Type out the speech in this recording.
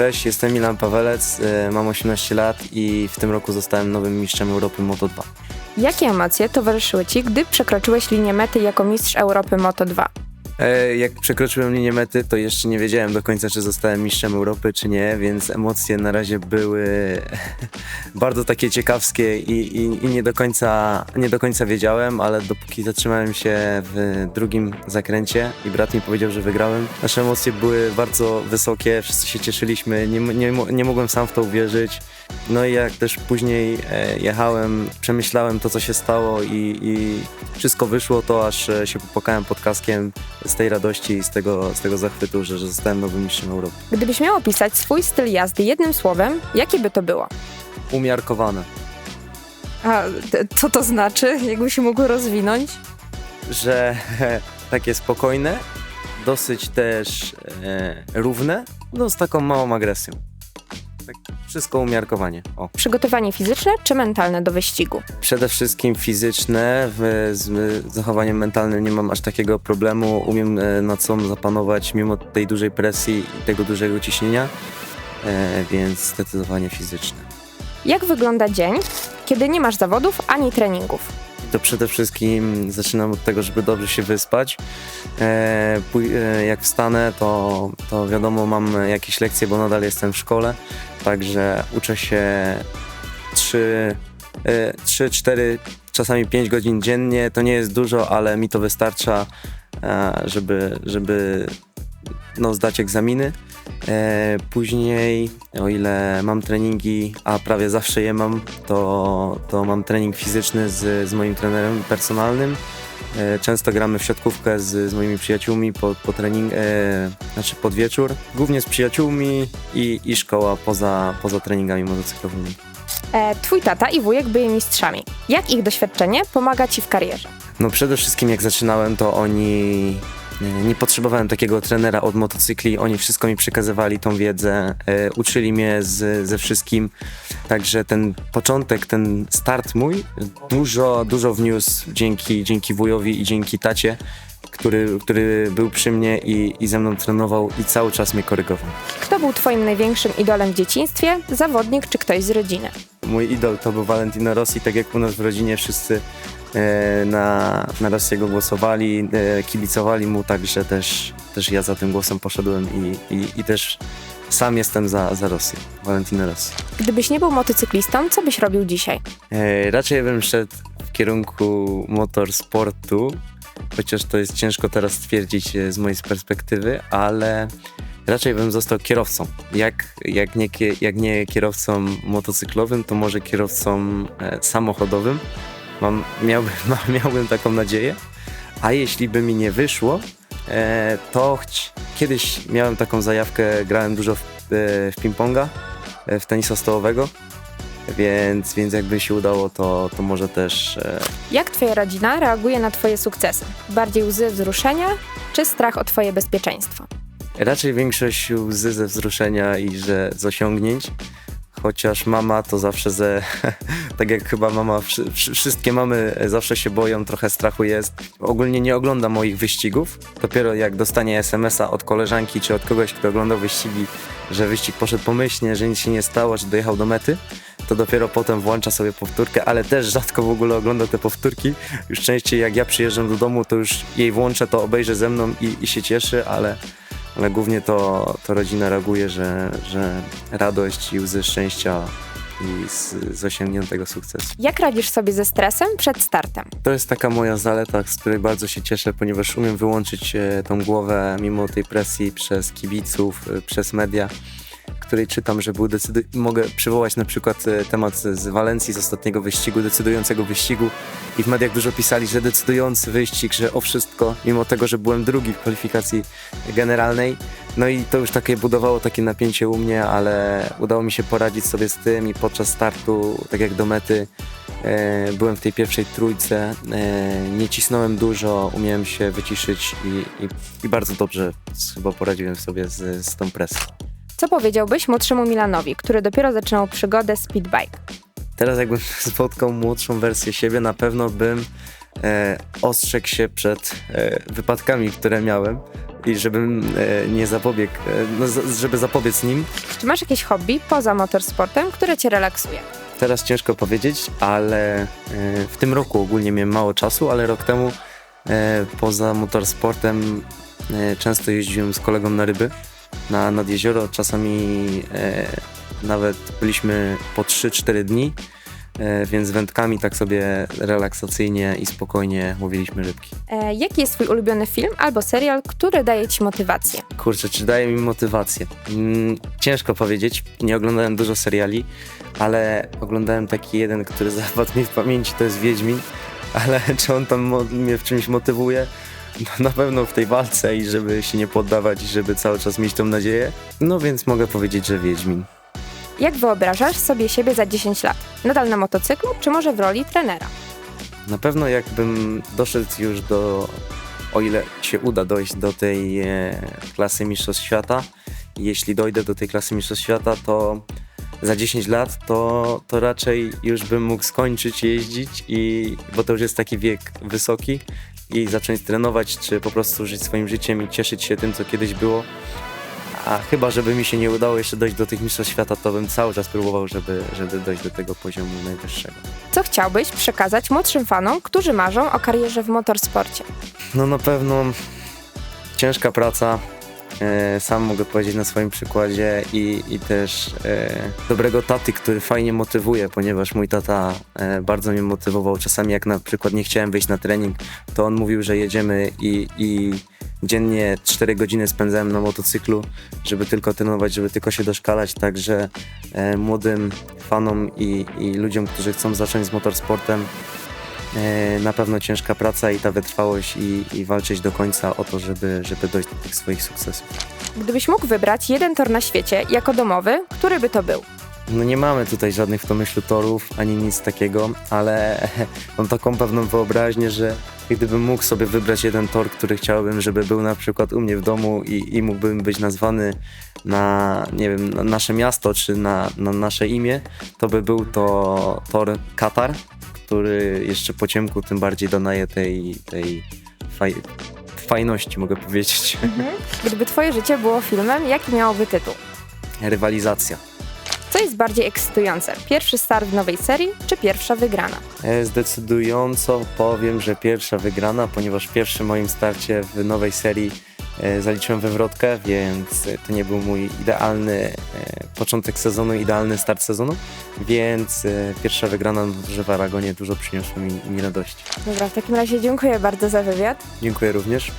Cześć, jestem Milan Pawelec, y, mam 18 lat i w tym roku zostałem nowym mistrzem Europy Moto2. Jakie emocje towarzyszyły Ci, gdy przekroczyłeś linię mety jako mistrz Europy Moto2? E, Jak przekroczyłem linię mety, to jeszcze nie wiedziałem do końca, czy zostałem mistrzem Europy, czy nie, więc emocje na razie były bardzo takie ciekawskie i, i, i nie, do końca, nie do końca wiedziałem, ale dopóki zatrzymałem się w drugim zakręcie i brat mi powiedział, że wygrałem, nasze emocje były bardzo wysokie, wszyscy się cieszyliśmy, nie, nie, nie mogłem sam w to uwierzyć. No i jak też później e, jechałem, przemyślałem to, co się stało i, i wszystko wyszło, to aż e, się popłakałem pod kaskiem z tej radości i z tego, z tego zachwytu, że, że zostałem nowym mistrzem Europy. Gdybyś miał opisać swój styl jazdy jednym słowem, jakie by to było? Umiarkowane, A t- co to znaczy? Jakbyś się mógł rozwinąć? że takie spokojne, dosyć też e, równe, no z taką małą agresją. Tak, wszystko umiarkowanie. O. Przygotowanie fizyczne czy mentalne do wyścigu? Przede wszystkim fizyczne, w, z zachowaniem mentalnym nie mam aż takiego problemu, umiem e, nad sobą zapanować mimo tej dużej presji i tego dużego ciśnienia, e, więc zdecydowanie fizyczne. Jak wygląda dzień, kiedy nie masz zawodów ani treningów? To przede wszystkim zaczynam od tego, żeby dobrze się wyspać. E, e, jak wstanę, to, to wiadomo, mam jakieś lekcje, bo nadal jestem w szkole, także uczę się 3, 3 4, czasami 5 godzin dziennie. To nie jest dużo, ale mi to wystarcza, e, żeby, żeby no, zdać egzaminy. E, później, o ile mam treningi, a prawie zawsze je mam, to, to mam trening fizyczny z, z moim trenerem personalnym. E, często gramy w siatkówkę z, z moimi przyjaciółmi po, po trening, e, znaczy pod wieczór. Głównie z przyjaciółmi i, i szkoła poza, poza treningami motocyklowymi. E, twój tata i wujek byli mistrzami. Jak ich doświadczenie pomaga Ci w karierze? No przede wszystkim jak zaczynałem, to oni nie potrzebowałem takiego trenera od motocykli, oni wszystko mi przekazywali tą wiedzę, e, uczyli mnie z, ze wszystkim, także ten początek, ten start mój dużo, dużo wniósł dzięki, dzięki wujowi i dzięki tacie, który, który był przy mnie i, i ze mną trenował i cały czas mnie korygował. Kto był Twoim największym idolem w dzieciństwie? Zawodnik czy ktoś z rodziny? Mój idol to był Valentino Rossi, tak jak u nas w rodzinie wszyscy e, na, na Rossiego głosowali, e, kibicowali mu, także też, też ja za tym głosem poszedłem i, i, i też sam jestem za, za Rossi, Valentino Rossi. Gdybyś nie był motocyklistą, co byś robił dzisiaj? E, raczej bym szedł w kierunku motorsportu, chociaż to jest ciężko teraz stwierdzić e, z mojej perspektywy, ale raczej bym został kierowcą. Jak, jak, nie, jak nie kierowcą motocyklowym, to może kierowcą e, samochodowym. Mam, miałbym, miałbym taką nadzieję. A jeśli by mi nie wyszło, e, to kiedyś miałem taką zajawkę, grałem dużo w, e, w ping-ponga, w tenisa stołowego. Więc, więc jakby się udało, to, to może też Jak Twoja rodzina reaguje na Twoje sukcesy? Bardziej łzy wzruszenia czy strach o Twoje bezpieczeństwo? Raczej większość łzy ze wzruszenia i że z osiągnięć. Chociaż mama to zawsze ze, tak jak chyba mama, wszy, wszy- wszystkie mamy zawsze się boją, trochę strachu jest. Ogólnie nie ogląda moich wyścigów. Dopiero jak dostanie SMS-a od koleżanki czy od kogoś, kto oglądał wyścigi, że wyścig poszedł pomyślnie, że nic się nie stało, że dojechał do mety, to dopiero potem włącza sobie powtórkę, ale też rzadko w ogóle ogląda te powtórki. Już częściej jak ja przyjeżdżam do domu, to już jej włączę, to obejrzę ze mną i, i się cieszy, ale, ale głównie to, to rodzina reaguje, że, że radość i łzy szczęścia i z, z osiągniętego sukcesu. Jak radzisz sobie ze stresem przed startem? To jest taka moja zaleta, z której bardzo się cieszę, ponieważ umiem wyłączyć e, tą głowę mimo tej presji przez kibiców, e, przez media, której czytam, że był decydu- mogę przywołać na przykład e, temat z Walencji, z ostatniego wyścigu, decydującego wyścigu i w mediach dużo pisali, że decydujący wyścig, że o wszystko, mimo tego, że byłem drugi w kwalifikacji generalnej. No i to już takie budowało takie napięcie u mnie, ale udało mi się poradzić sobie z tym i podczas startu, tak jak do mety, E, byłem w tej pierwszej trójce, e, nie cisnąłem dużo, umiałem się wyciszyć i, i, i bardzo dobrze chyba poradziłem sobie z, z tą presją. Co powiedziałbyś młodszemu Milanowi, który dopiero zaczynał przygodę speedbike? Teraz jakbym spotkał młodszą wersję siebie, na pewno bym e, ostrzegł się przed e, wypadkami, które miałem, i żebym e, nie zapobiegł, e, no, żeby zapobiec nim. Czy masz jakieś hobby poza motorsportem, które cię relaksuje? Teraz ciężko powiedzieć, ale e, w tym roku ogólnie miałem mało czasu, ale rok temu e, poza motorsportem często jeździłem z kolegą na ryby, na, nad jezioro. Czasami e, nawet byliśmy po 3-4 dni, e, więc wędkami tak sobie relaksacyjnie i spokojnie łowiliśmy rybki. E, jaki jest twój ulubiony film albo serial, który daje ci motywację? Kurczę, czy daje mi motywację? Mm, ciężko powiedzieć. Nie oglądałem dużo seriali, ale oglądałem taki jeden, który zapadł mi w pamięci, to jest Wiedźmin. Ale czy on tam mnie w czymś motywuje? Na pewno w tej walce i żeby się nie poddawać i żeby cały czas mieć tą nadzieję. No więc mogę powiedzieć, że Wiedźmin. Jak wyobrażasz sobie siebie za 10 lat? Nadal na motocyklu, czy może w roli trenera? Na pewno jakbym doszedł już do, o ile się uda dojść do tej e, klasy Mistrzostw Świata, jeśli dojdę do tej klasy Mistrzostw Świata, to za 10 lat to, to raczej już bym mógł skończyć jeździć, i, bo to już jest taki wiek wysoki i zacząć trenować, czy po prostu żyć swoim życiem i cieszyć się tym, co kiedyś było. A chyba, żeby mi się nie udało jeszcze dojść do tych Mistrzostw Świata, to bym cały czas próbował, żeby, żeby dojść do tego poziomu najwyższego. Co chciałbyś przekazać młodszym fanom, którzy marzą o karierze w motorsporcie? No na pewno ciężka praca. E, sam mogę powiedzieć na swoim przykładzie i, i też e, dobrego taty, który fajnie motywuje, ponieważ mój tata e, bardzo mnie motywował. Czasami jak na przykład nie chciałem wyjść na trening, to on mówił, że jedziemy i, i dziennie 4 godziny spędzałem na motocyklu, żeby tylko trenować, żeby tylko się doszkalać. Także e, młodym fanom i, i ludziom, którzy chcą zacząć z motorsportem, na pewno ciężka praca i ta wytrwałość i, i walczyć do końca o to, żeby, żeby dojść do tych swoich sukcesów. Gdybyś mógł wybrać jeden tor na świecie jako domowy, który by to był? No nie mamy tutaj żadnych w domyślu torów, ani nic takiego, ale mam taką pewną wyobraźnię, że gdybym mógł sobie wybrać jeden tor, który chciałbym, żeby był na przykład u mnie w domu i, i mógłbym być nazwany na, nie wiem, na nasze miasto czy na, na nasze imię, to by był to tor Katar, który jeszcze po ciemku tym bardziej dodaje tej, tej faj, fajności, mogę powiedzieć. Gdyby twoje życie było filmem, jaki miałoby tytuł? Rywalizacja. Co jest bardziej ekscytujące? Pierwszy start w nowej serii, czy pierwsza wygrana? E, Zdecydująco powiem, że pierwsza wygrana, ponieważ w pierwszym moim starcie w nowej serii zaliczyłem wywrotkę, więc e, to nie był mój idealny e, początek sezonu, idealny start sezonu, więc e, pierwsza wygrana na Dworze w Aragonie dużo przyniosła mi, mi radości. Dobra, w takim razie dziękuję bardzo za wywiad. Dziękuję również.